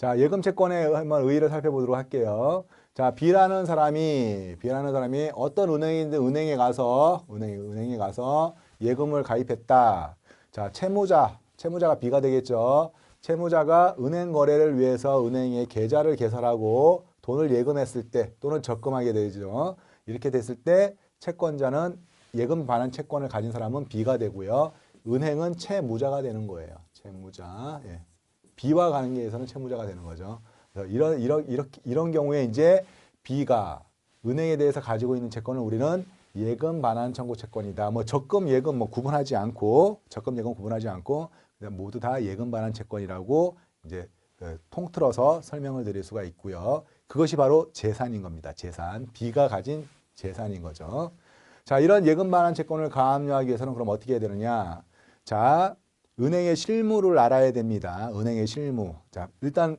자, 예금 채권의 한번 의의를 살펴보도록 할게요. 자, B라는 사람이 B라는 사람이 어떤 은행인데 은행에 가서 은행 은행에 가서 예금을 가입했다. 자, 채무자 채무자가 B가 되겠죠. 채무자가 은행 거래를 위해서 은행에 계좌를 개설하고 돈을 예금했을 때 또는 적금하게 되죠. 이렇게 됐을 때 채권자는 예금 반환 채권을 가진 사람은 B가 되고요. 은행은 채무자가 되는 거예요. 채무자. 예. B와 관계에서는 채무자가 되는 거죠. 그래서 이런 이런 이렇게 이런 경우에 이제 B가 은행에 대해서 가지고 있는 채권을 우리는 예금 반환 청구 채권이다. 뭐 적금 예금 뭐 구분하지 않고 적금 예금 구분하지 않고 모두 다 예금 반환 채권이라고 이제 그 통틀어서 설명을 드릴 수가 있고요. 그것이 바로 재산인 겁니다. 재산. B가 가진 재산인 거죠. 자, 이런 예금 반환 채권을 가압류하기 위해서는 그럼 어떻게 해야 되느냐? 자, 은행의 실무를 알아야 됩니다. 은행의 실무. 자, 일단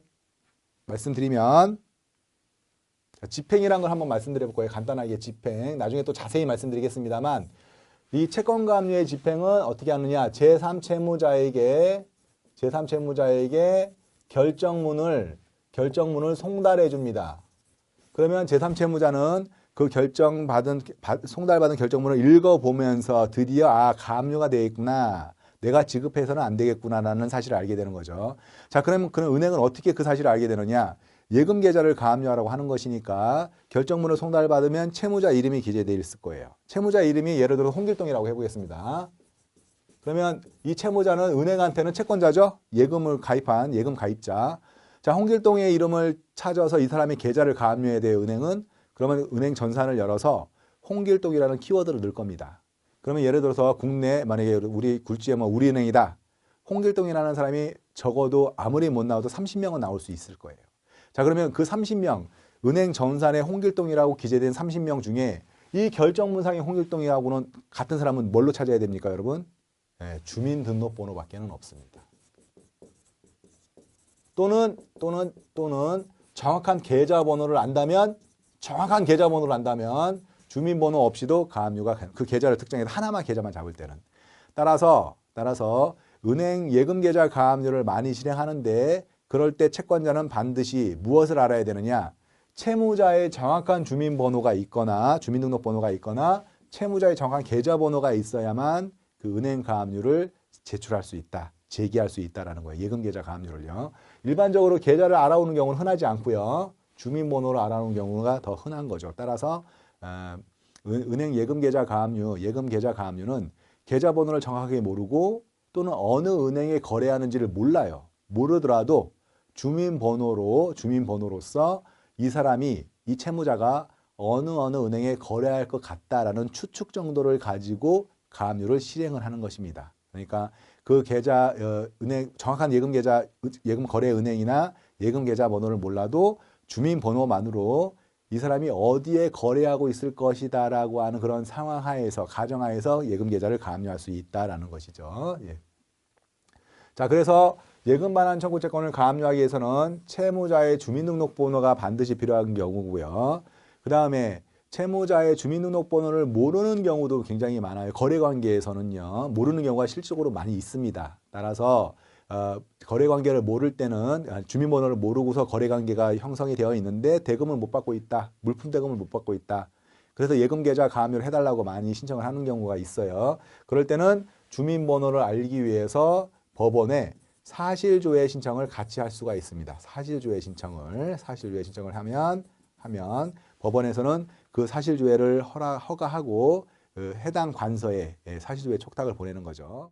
말씀드리면 자, 집행이란 걸 한번 말씀드려 볼 거예요. 간단하게 집행. 나중에 또 자세히 말씀드리겠습니다만 이 채권 가압류의 집행은 어떻게 하느냐? 제3채무자에게 제3채무자에게 결정문을 결정문을 송달해 줍니다. 그러면 제3채무자는 그 결정 받은 송달받은 결정문을 읽어 보면서 드디어 아 가압류가 되어 있구나. 내가 지급해서는 안 되겠구나라는 사실을 알게 되는 거죠. 자, 그러면 그럼 은행은 어떻게 그 사실을 알게 되느냐? 예금 계좌를 가압류하라고 하는 것이니까 결정문을 송달받으면 채무자 이름이 기재되어 있을 거예요. 채무자 이름이 예를 들어 홍길동이라고 해보겠습니다. 그러면 이 채무자는 은행한테는 채권자죠. 예금을 가입한 예금 가입자. 자, 홍길동의 이름을 찾아서 이 사람의 계좌를 가압류해야 돼요. 은행은 그러면 은행 전산을 열어서 홍길동이라는 키워드를 넣을 겁니다. 그러면 예를 들어서 국내 만약에 우리 굴지에 뭐 우리은행이다. 홍길동이라는 사람이 적어도 아무리 못 나와도 30명은 나올 수 있을 거예요. 자 그러면 그 30명 은행 전산에 홍길동이라고 기재된 30명 중에 이 결정문상의 홍길동이하고는 같은 사람은 뭘로 찾아야 됩니까 여러분? 네, 주민등록번호밖에 는 없습니다. 또는 또는 또는 정확한 계좌번호를 안다면 정확한 계좌번호를 안다면 주민번호 없이도 가압류가 그 계좌를 특정해서 하나만 계좌만 잡을 때는 따라서 따라서 은행 예금 계좌 가압류를 많이 실행하는데 그럴 때 채권자는 반드시 무엇을 알아야 되느냐 채무자의 정확한 주민번호가 있거나 주민등록번호가 있거나 채무자의 정확한 계좌번호가 있어야만 그 은행 가압류를 제출할 수 있다. 제기할 수 있다라는 거예요. 예금 계좌 가압류를요. 일반적으로 계좌를 알아오는 경우는 흔하지 않고요. 주민번호를 알아오는 경우가 더 흔한 거죠. 따라서 어, 은행 예금 계좌 가압류, 예금 계좌 가압류는 계좌번호를 정확하게 모르고 또는 어느 은행에 거래하는지를 몰라요. 모르더라도 주민번호로 주민번호로서 이 사람이 이 채무자가 어느 어느 은행에 거래할 것 같다라는 추측 정도를 가지고 가압류를 실행을 하는 것입니다. 그러니까 그 계좌 어, 은행 정확한 예금 계좌 예금 거래 은행이나 예금 계좌 번호를 몰라도 주민 번호만으로 이 사람이 어디에 거래하고 있을 것이다 라고 하는 그런 상황 하에서 가정 하에서 예금 계좌를 가압류할 수 있다라는 것이죠. 예. 자, 그래서 예금 반환 청구 채권을 가압류하기 위해서는 채무자의 주민등록번호가 반드시 필요한 경우고요. 그 다음에 채무자의 주민등록번호를 모르는 경우도 굉장히 많아요. 거래관계에서는요. 모르는 경우가 실질적으로 많이 있습니다. 따라서 어, 거래 관계를 모를 때는 아, 주민번호를 모르고서 거래 관계가 형성이 되어 있는데 대금을 못 받고 있다. 물품 대금을 못 받고 있다. 그래서 예금 계좌 가압류를 해달라고 많이 신청을 하는 경우가 있어요. 그럴 때는 주민번호를 알기 위해서 법원에 사실조회 신청을 같이 할 수가 있습니다. 사실조회 신청을 사실조회 신청을 하면 하면 법원에서는 그 사실조회를 허락 허가하고 그 해당 관서에 사실조회 촉탁을 보내는 거죠.